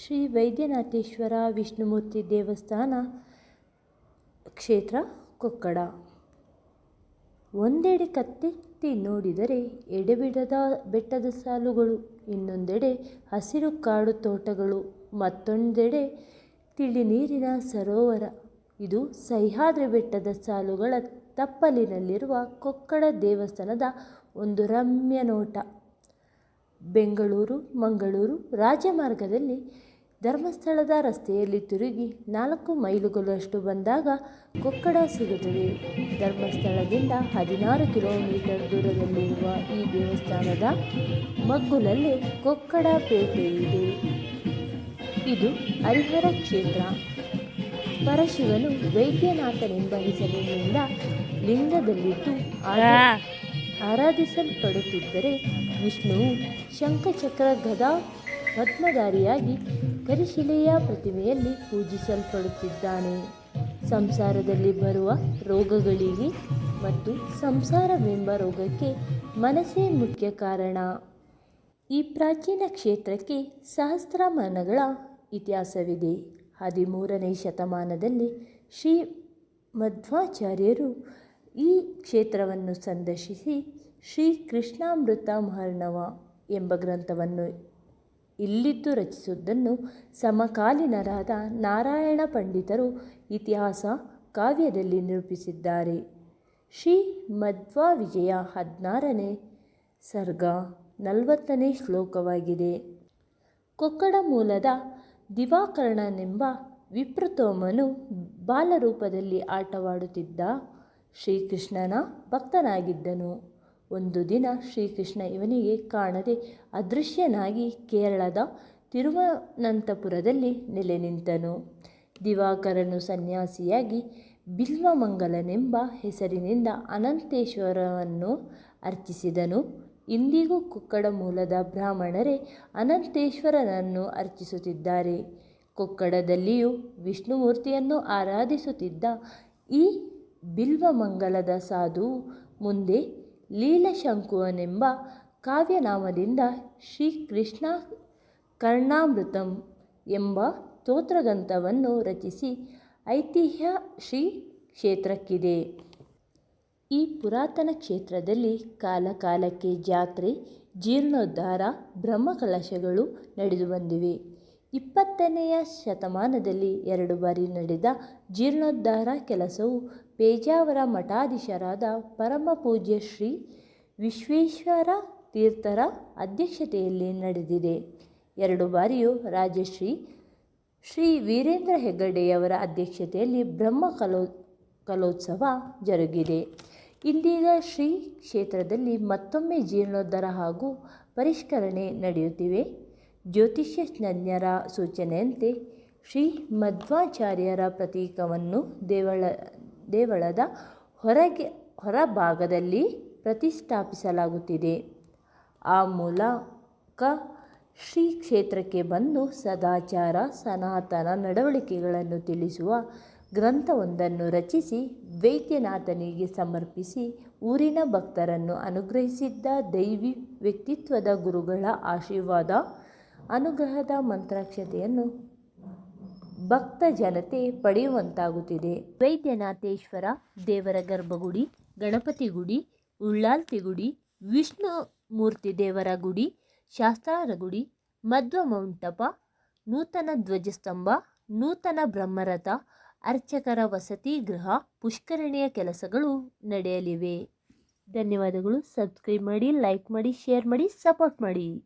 ಶ್ರೀ ವೈದ್ಯನಾಥೇಶ್ವರ ವಿಷ್ಣುಮೂರ್ತಿ ದೇವಸ್ಥಾನ, ಕ್ಷೇತ್ರ ಕೊಕ್ಕಡ. ಒಂದೆಡೆ ಕತ್ತೆತ್ತಿ ನೋಡಿದರೆ ಎಡೆಬಿಡದ ಬೆಟ್ಟದ ಸಾಲುಗಳು, ಇನ್ನೊಂದೆಡೆ ಹಸಿರು ಕಾಡು ತೋಟಗಳು, ಮತ್ತೊಂದೆಡೆ ತಿಳಿ ನೀರಿನ ಸರೋವರ. ಇದು ಸಹ್ಯಾದ್ರಿ ಬೆಟ್ಟದ ಸಾಲುಗಳ ತಪ್ಪಲಿನಲ್ಲಿರುವ ಕೊಕ್ಕಡ ದೇವಸ್ಥಾನದ ಒಂದು ರಮ್ಯ ನೋಟ ಬೆಂಗಳೂರು, ಮಂಗಳೂರು ರಾಜಮಾರ್ಗದಲ್ಲಿ ಧರ್ಮಸ್ಥಳದ ರಸ್ತೆಯಲ್ಲಿ ತಿರುಗಿ ನಾಲ್ಕು ಮೈಲುಗಳಷ್ಟು ಬಂದಾಗ ಕೊಕ್ಕಡ ಸಿಗುತ್ತದೆ. ಧರ್ಮಸ್ಥಳದಿಂದ ಹದಿನಾರು ಕಿಲೋಮೀಟರ್ ದೂರದಲ್ಲಿರುವ ಈ ದೇವಸ್ಥಾನದ ಮಗ್ಗುಲಲ್ಲಿ ಕೊಕ್ಕಡ ಪೇಟೆ ಇದೆ. ಇದು ಹರಿಹರ ಕ್ಷೇತ್ರ. ಪರಶಿವನು ವೈದ್ಯನಾಥನೆಂಬ ಹೆಸರಿನಿಂದ ಲಿಂಗದಲ್ಲಿದ್ದು ಆರಾ- ಆರಾಧಿಸಲ್ಪಡುತ್ತಿದ್ದರೆ ವಿಷ್ಣುವು ಶಂಖಚಕ್ರ ಗದಾ ಪದ್ಮಧಾರಿಯಾಗಿ ಕರಿಶಿಲೆಯ ಪ್ರತಿಮೆಯಲ್ಲಿ ಪೂಜಿಸಲ್ಪಡುತ್ತಿದ್ದಾನೆ. ಸಂಸಾರದಲ್ಲಿ ಬರುವ ರೋಗಗಳಿಗೆ ಮತ್ತು ಸಂಸಾರವೆಂಬ ರೋಗಕ್ಕೆ ಮನಸ್ಸೇ ಮುಖ್ಯ ಕಾರಣ. ಈ ಪ್ರಾಚೀನ ಕ್ಷೇತ್ರಕ್ಕೆ ಸಹಸ್ರಮಾನಗಳ ಇತಿಹಾಸವಿದೆ. ಹದಿಮೂರನೇ ಶತಮಾನದಲ್ಲಿ ಶ್ರೀ ಮಧ್ವಾಚಾರ್ಯರು ಈ ಕ್ಷೇತ್ರವನ್ನು ಸಂದರ್ಶಿಸಿ ಶ್ರೀ ಕೃಷ್ಣಾಮೃತ ಮಹರ್ಣವ ಎಂಬ ಗ್ರಂಥವನ್ನು ಇಲ್ಲಿದ್ದು ರಚಿಸಿದ್ದನ್ನು ಸಮಕಾಲೀನರಾದ ನಾರಾಯಣ ಪಂಡಿತರು ಇತಿಹಾಸ ಕಾವ್ಯದಲ್ಲಿ ನಿರೂಪಿಸಿದ್ದಾರೆ. ಶ್ರೀ ಮಧ್ವವಿಜಯ ಹದಿನಾರನೇ ಸರ್ಗ ನಲವತ್ತನೇ ಶ್ಲೋಕವಾಗಿದೆ. ಕೊಕ್ಕಡ ಮೂಲದ ದಿವಾಕರ್ಣನೆಂಬ ವಿಪ್ರತೋಮನು ಬಾಲರೂಪದಲ್ಲಿ ಆಟವಾಡುತ್ತಿದ್ದ ಶ್ರೀಕೃಷ್ಣನ ಭಕ್ತನಾಗಿದ್ದನು. ಒಂದು ದಿನ ಶ್ರೀಕೃಷ್ಣ ಇವನಿಗೆ ಕಾಣದೆ ಅದೃಶ್ಯನಾಗಿ ಕೇರಳದ ತಿರುವನಂತಪುರದಲ್ಲಿ ನೆಲೆ ನಿಂತನು. ದಿವಾಕರನು ಸನ್ಯಾಸಿಯಾಗಿ ಬಿಲ್ವಮಂಗಲನೆಂಬ ಹೆಸರಿನಿಂದ ಅನಂತೇಶ್ವರವನ್ನು ಅರ್ಚಿಸಿದನು. ಇಂದಿಗೂ ಕೊಕ್ಕಡ ಮೂಲದ ಬ್ರಾಹ್ಮಣರೇ ಅನಂತೇಶ್ವರನನ್ನು ಅರ್ಚಿಸುತ್ತಿದ್ದಾರೆ. ಕೊಕ್ಕಡದಲ್ಲಿಯೂ ವಿಷ್ಣುಮೂರ್ತಿಯನ್ನು ಆರಾಧಿಸುತ್ತಿದ್ದ ಈ ಬಿಲ್ವಮಂಗಲದ ಸಾಧುವು ಮುಂದೆ ಲೀಲಶಂಕುವನೆಂಬ ಕಾವ್ಯನಾಮದಿಂದ ಶ್ರೀಕೃಷ್ಣ ಕರ್ಣಾಮೃತಂ ಎಂಬ ಸ್ತೋತ್ರಗ್ರಂಥವನ್ನು ರಚಿಸಿ ಐತಿಹ್ಯ ಶ್ರೀ ಕ್ಷೇತ್ರಕ್ಕಿದೆ. ಈ ಪುರಾತನ ಕ್ಷೇತ್ರದಲ್ಲಿ ಕಾಲಕಾಲಕ್ಕೆ ಜಾತ್ರೆ, ಜೀರ್ಣೋದ್ಧಾರ, ಬ್ರಹ್ಮಕಲಶಗಳು ನಡೆದು ಬಂದಿವೆ. ಇಪ್ಪತ್ತನೆಯ ಶತಮಾನದಲ್ಲಿ ಎರಡು ಬಾರಿ ನಡೆದ ಜೀರ್ಣೋದ್ಧಾರ ಕೆಲಸವು ಪೇಜಾವರ ಮಠಾಧೀಶರಾದ ಪರಮಪೂಜ್ಯ ಶ್ರೀ ವಿಶ್ವೇಶ್ವರ ತೀರ್ಥರ ಅಧ್ಯಕ್ಷತೆಯಲ್ಲಿ ನಡೆದಿದೆ. ಎರಡು ಬಾರಿಯೂ ರಾಜಶ್ರೀ ಶ್ರೀ ವೀರೇಂದ್ರ ಹೆಗ್ಗಡೆಯವರ ಅಧ್ಯಕ್ಷತೆಯಲ್ಲಿ ಬ್ರಹ್ಮ ಕಲೋ, ಕಲೋತ್ಸವ ಜರುಗಿದೆ. ಇಂದೀಗ ಶ್ರೀ ಕ್ಷೇತ್ರದಲ್ಲಿ ಮತ್ತೊಮ್ಮೆ ಜೀರ್ಣೋದ್ಧಾರ ಹಾಗೂ ಪರಿಷ್ಕರಣೆ ನಡೆಯುತ್ತಿವೆ. ಜ್ಯೋತಿಷ್ಯ ತಜ್ಞರ ಸೂಚನೆಯಂತೆ ಶ್ರೀ ಮಧ್ವಾಚಾರ್ಯರ ಪ್ರತೀಕವನ್ನು ದೇವಳ, ದೇವಳದ ಹೊರಗೆ, ಹೊರಭಾಗದಲ್ಲಿ ಪ್ರತಿಷ್ಠಾಪಿಸಲಾಗುತ್ತಿದೆ. ಆ ಮೂಲಕ ಶ್ರೀ ಕ್ಷೇತ್ರಕ್ಕೆ ಬಂದು ಸದಾಚಾರ, ಸನಾತನ ನಡವಳಿಕೆಗಳನ್ನು ತಿಳಿಸುವ ಗ್ರಂಥವೊಂದನ್ನು ರಚಿಸಿ ವೈದ್ಯನಾಥನಿಗೆ ಸಮರ್ಪಿಸಿ ಊರಿನ ಭಕ್ತರನ್ನು ಅನುಗ್ರಹಿಸಿದ್ದ ದೈವಿ ವ್ಯಕ್ತಿತ್ವದ ಗುರುಗಳ ಆಶೀರ್ವಾದ ಅನುಗ್ರಹದ ಮಂತ್ರಾಕ್ಷತೆಯನ್ನು ಭಕ್ತ ಜನತೆ ಪಡೆಯುವಂತಾಗುತ್ತಿದೆ. ವೈದ್ಯನಾಥೇಶ್ವರ, ದೇವರ ಗರ್ಭಗುಡಿ ಗಣಪತಿ ಗುಡಿ ಉಳ್ಳಾಲ್ತಿ ಗುಡಿ ವಿಷ್ಣು ಮೂರ್ತಿ ದೇವರ ಗುಡಿ ಶಾಸ್ತ್ರಾರ ಗುಡಿ ಮಧ್ವ ಮಂಟಪ, ನೂತನ ಧ್ವಜಸ್ತಂಭ, ನೂತನ ಬ್ರಹ್ಮರಥ, ಅರ್ಚಕರ ವಸತಿ ಗೃಹ, ಪುಷ್ಕರಣಿಯ ಕೆಲಸಗಳು ನಡೆಯಲಿವೆ. ಧನ್ಯವಾದಗಳು. ಸಬ್ಸ್ಕ್ರೈಬ್ ಮಾಡಿ, ಲೈಕ್ ಮಾಡಿ, ಶೇರ್ ಮಾಡಿ, ಸಪೋರ್ಟ್ ಮಾಡಿ.